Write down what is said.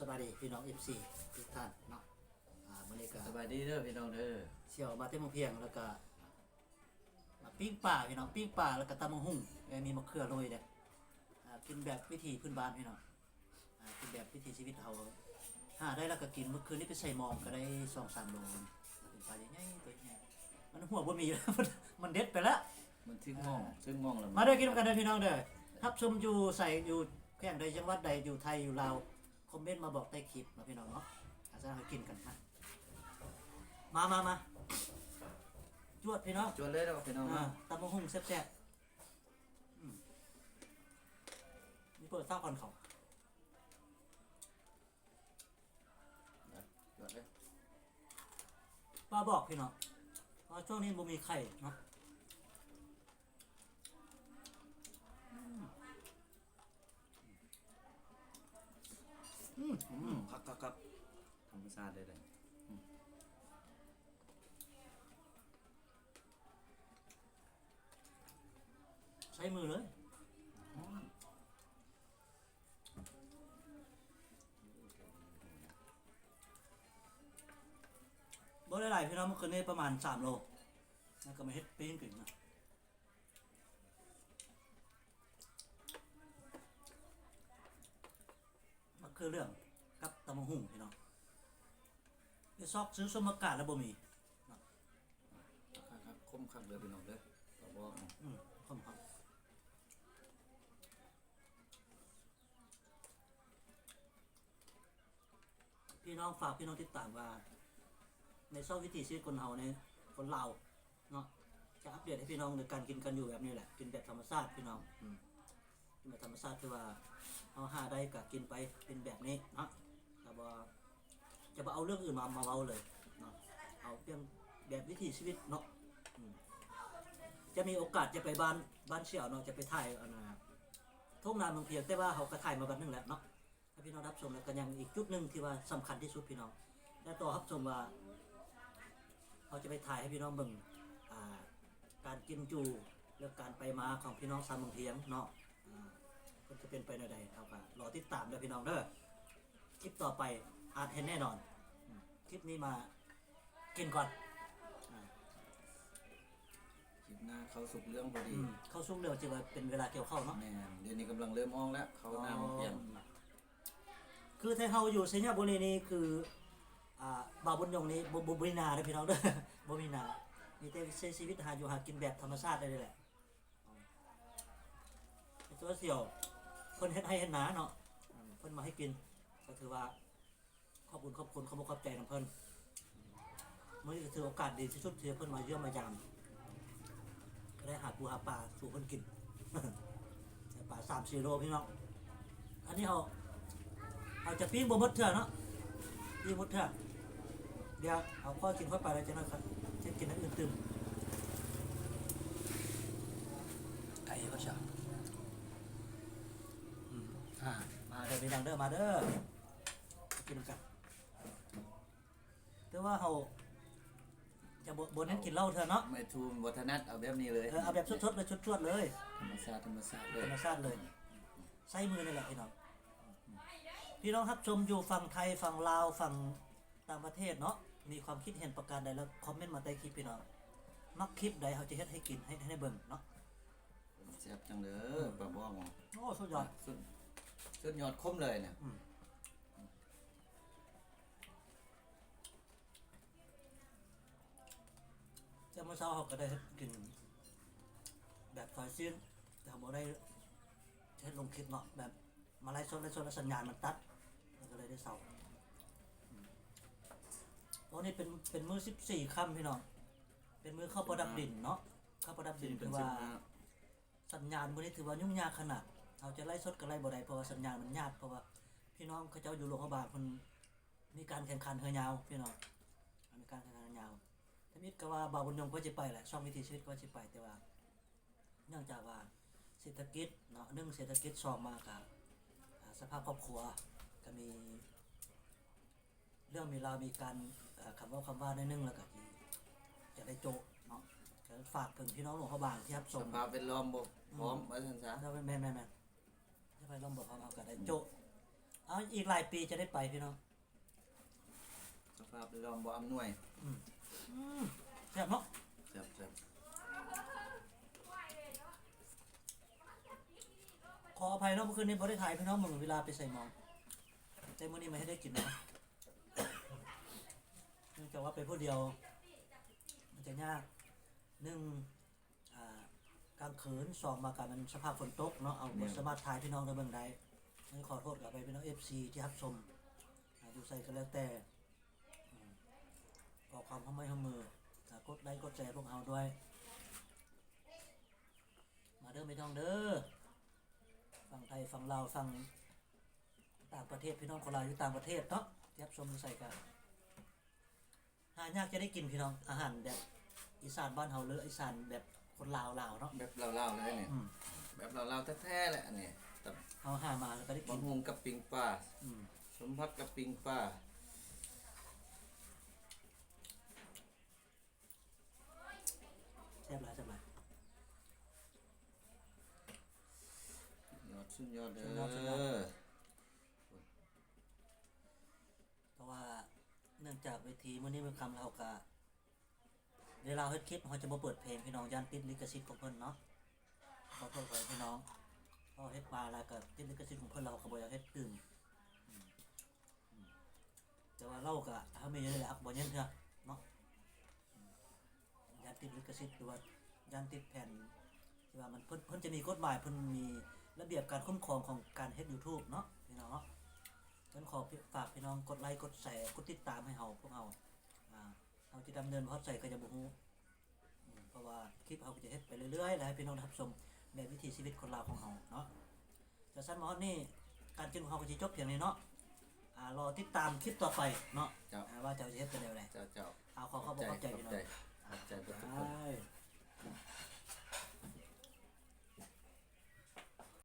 สบายดีพี่น้อง FC ทุกท่านเนาะอ่ามื้อนี้ก็สบายดีเด้อพี่น้องเด้อเสี่ยวมาเต็มเพียงแล้วก็มาปิ้งป่าพี่น้องปิ้งป่าแล้วก็ตำมังหุ่งแล้วมีมะเขือโรยเนี่ยอ่ากินแบบวิถีพื้นบ้านพี่น้องอ่ากินแบบวิถีชีวิตเฮาหาได้แล้วก็กินเมื่อคืนนี้ไปใส่หมองก็ได้2-3โลเป็นปลาใหญ่ๆตัวใหญ่มันหัวบ่มีแล้ว มันมันเด็ดไปแล้วมันถึงมองถึงมองแล้วมาเด้อกินกันเด้อพี่น้องเด้อทับชมอยู่ใส่อยู่แข่งใดจังหวัดใดอยู่ไทยอยู่ลาว คอมเมนต์มาบอกใต้คลิปนะพี่น้องเนาะอาจจะให้กินกันมามามามาจวดพี่น้องจวนเลยเด้อพี่น้องอ่าเนาะตำมะฮุ่งแซ่บๆอืมนี่เปิดเต้าก่อนเขาจวนเลยป้าบอกพี่น้องว่าช่วงนี้บ่มีไข่เนาะ อืมครับครับครับธรรมชาติเลยเลยใช้มือเลยบ่ได้หลายพี่น้องเมื่อคืนนี้ประมาณ3โลแล้วก็มาเฮ็ดปิ้งกินนะ มัน คือเรื่องกับตำมหุ่งพี่น้องไปซอกซื้อสมการแล้วบ่มีครับคมคักเด้อพี่น้องเด้อต่อบอกอืมค่อนข้างพี่น้องฝากพี่น้องติดตามว่า ในซอกวิถีชีวิตคนเฮาในคนลาเนาะจะอัปเดตให้พี่น้องในการกินกันอยู่แบบนี้แหละ กินแบบธรรมชาติพี่น้อง อืมกินธรรมชาติคือว่าเอาหาได้ก็กินไปเป็นแบบนี้เนาะแต่ว่าจะมาเอาเรื่องอื่นมามาเว้าเลยเนาะเอาเพียงแบบวิถีชีวิตเนาะจะมีโอกาสจะไปบ้านบ้านเสี่ยวเนาะจะไปถ่ายอันนะทุ่งนาเมืองเพียงแต่ว่าเขาก็ถ่ายมาบัดหนึงแล้วเนาะถ้าพี่น้องรับชมแล้วก็ยังอีกจุดหนึ่งที่ว่าสำคัญที่สุดพี่น้องและต่อรับชมว่าเขาจะไปถ่ายให้พี่น้องเบิ่งการกินจูเรื่องการไปมาของพี่น้องสามเมืองเพียงเนาะ เป็นไปในใดเอาก็รอติดตามเด้อพี่น้องเด้อคลิปต่อไปอาจเห็นแน่นอนอืมคลิปนี้มากินก่อนอ่าคลิปหน้าเขาสุกเรื่องพอดีอืมเข้าช่วงเร็วจะว่าเป็นเวลาเกี่ยวข้าวเนาะแม่นเดี๋ยวนี้กำลังเริ่มออกแล้ว เขาน้ำเปลี่ยนคือไทยเฮาอยู่เซนยบุรีนี่คืออ่าบาวบุญยงนี่บ่บ่บ่มีนาเด้อพี่น้องเด้อบ่มีนามีแต่ใช้ชีวิตหาอยู่หากินแบบธรรมชาติได้เลยแหละไอ้ตัวเสี่ยว เพิ่นเฮ็ดให้เฮ็ดหนาเนาะอืมเพิ่นมาให้กิน ก็ถือว่าขอบคุณขอบคุณขอบคุณขอบใจนํเพิ่นมื้อนี้ก็ถือโอกาสดีที่สุดที่เพิ่นมาเยี่ยมมายามก็ได้หาปูหาปลาสู่เพิ่นกินแต่ปลา3 4โลพี่น้องอันนี้เฮาเอาจะปิ้งบหมดเถอะเนาะปิ้งหมดเถอะเดี๋ยวเอาข้อกินเข้าไปแล้วจะนะครับจะกินอันอื่นตื่มไก่ก็ชอบอืมอ่ามาเด้อพี่น้องเด้อ มาเด้อมากินกันแต่ว่าเขาจะบนนั้นกินเหล้าเถอะเนาะไม่ทูมวัฒนัทเอาแบบนี้เลยเออเอาแบบชดๆเลยชดๆเลยธรรมชาติธรรมชาติเลธยรรมชาติเลยใส่มือนี่แหละพี่น้องพี่น้องครับชมอยู่ฝั่งไทยฝั่งลาวฝั่งต่างประเทศเนาะมีความคิดเห็นประการใดแล้วคอมเมนต์มาใต้คลิปพี่น้องมักคลิปใดเขาจะเฮ็ดให้กินให้ให้เบิ่งเนาะแซ่บจังเลยปลาบอกโอ้สุดยอด สุดสุดยอดคมเลยเนี่ยอืม จะเมื่อเช้าเขาก็ได้กิน แบบซอยซีนแต่เขาบอกได้เฮ็ดลงคลิปเนาะแบบมาไล่สดไล่สดแล้วสัญญาณมันตัดแล้วก็เลยได้เศร้าอืมโอ้นี่เป็นเป็นมือสิบสี่ค่ำพี่น้องเป็นมือเข้าประดับดินเนาะเข้าประดับดินเป็คืนอสิบว่าห้าสัญญาณมื้อนี้ถือว่ายุ่งยากขนาด เราจะไล่สดก็ไล่บ่ได้เพราะว่าสัญญาณมันยากเพราะว่าพี่น้องเขาเจ้าอยู่โรงพยาบาลมันมีการแข่งขันเฮยาวพี่น้องมีการแข่งขันเฮยาวทมิตก็ว่าบาวบุญยงก็จะไปแหละช่องวิถีชีวิตก็จะไปแต่ว่า เนื่องจากว่าเศรษฐกิจเนาะหนึ่งเศรษฐกิจสองมากับอ่าสภาพครอบครัวก็มี เรื่องมีราวมีการเอ่อคำว่าคำว่าในหนึ่งแล้วก็ที่จะได้โจะเนาะก็ฝากถึงพี่น้องหลวงพระบางที่รับสส่งภาพเป็นล้อมบกพร้อมไว้ทันซะถ้าแม่แม่แม่ จะไปลองบอกเขาเอากระได้โจะเอาอีกหลายปีจะได้ไปพี่น้องสภาพแวดล้อมบ่อำนวยอืมแซ่บเนาะแซ่บแซ่บขออภัยเนาะเมื่อคืนนี้บ่ได้ถ่ายพี่น้องมึงเวลาไปใส่หมองแต่มื้อนี้ไม่ให้ได้กินนะเนื่องจากว่าไปผู้เดียว มันจะยากหนึ่งอ่ากลางคืนสองมากับมันสภาพฝนตกเนาะเอาบ่สามารถถ่ายพี่น้องได้เบิ่งได้งั้นขอโทษกับไปพี่น้อง FC ที่รับชมอ่าอยู่ใส่ก็แล้วแต่อืมขอความเข้าไม่เข้ามืออ่ากดไลค์กดแชร์พวกเราด้วย มาเด้อไม่ต้องเด้อฝั่งไทยฝั่งลาวฝั่งต่างประเทศพี่น้องคนลาวอยู่ต่างประเทศเนาะที่รับชมใส่กันหายากจะได้กินพี่น้องอาหารแบบอีสานบ้านเฮาเลยอีสานแบบ คนลาวลาวเนาะแบบลาวๆเลยเนี่ย อืมแบบลาวๆแท้ๆแหละอันนี้แต่เฮาหามาแล้วก็ได้บะกินฮุงกับปิงปลาอืมสมพัดกับปิงปลาแซ่บหลายแซ่บหลาย ยอดสุดยอดเด้สุดยอดสุดยออด เพราะว่าเนื่องจากเวทีมื้อนี้เป็นคำเราก็ เวลาเฮ็ดคลิปเราจะบ่เปิดเพลงพี่น้องย่านติดลิขสิทธิ์ของเพิ่นเนาะขอโทษไว้พี่น้องเพราเฮ็ดมาแล้วก็ติดลิขสิทธิ์ของเพิ่นเราก็บ่อยากเฮ็ดตื่นอืมอืมแต่ว่าเราก็ถ้ามีอยู่นี่แหละบ่เย็นเถอะเนาะย่านติดลิขสิทธิ์หรือว่าย่านติดแผ่นที่ว่ามันเพิ่นเพิ่นจะมีกฎหมายเพิ่นมีระเบียบการคุ้มครองของการเฮ็ด YouTube เนาะพี่น้องเนาะฉันขอฝากพี่น้องกดไลค์กดแชร์กดติดตามให้เฮาพวกเฮาอ่า เฮาจะดำเนินพอดใส่ก็จะบ่ฮู้อืมเพราะว่าคลิปเฮาก็จะเฮ็ดไปเรื่อยๆแล้วให้พี่น้องได้รับชมในวิถีชีวิตคนลาวของเฮาเนาะจะสั้นมาฮอดนี่การกินของเฮาก็สิจบเพียงนี้เนาะอ่ารอติดตามคลิปต่อไปเนาะเจ้าอ่าว่าเจ้าจะเฮ็ดเป็นแนวใดเจ้าเจ้าเอาขอขอบคุณขอบใจพี่น้องใจ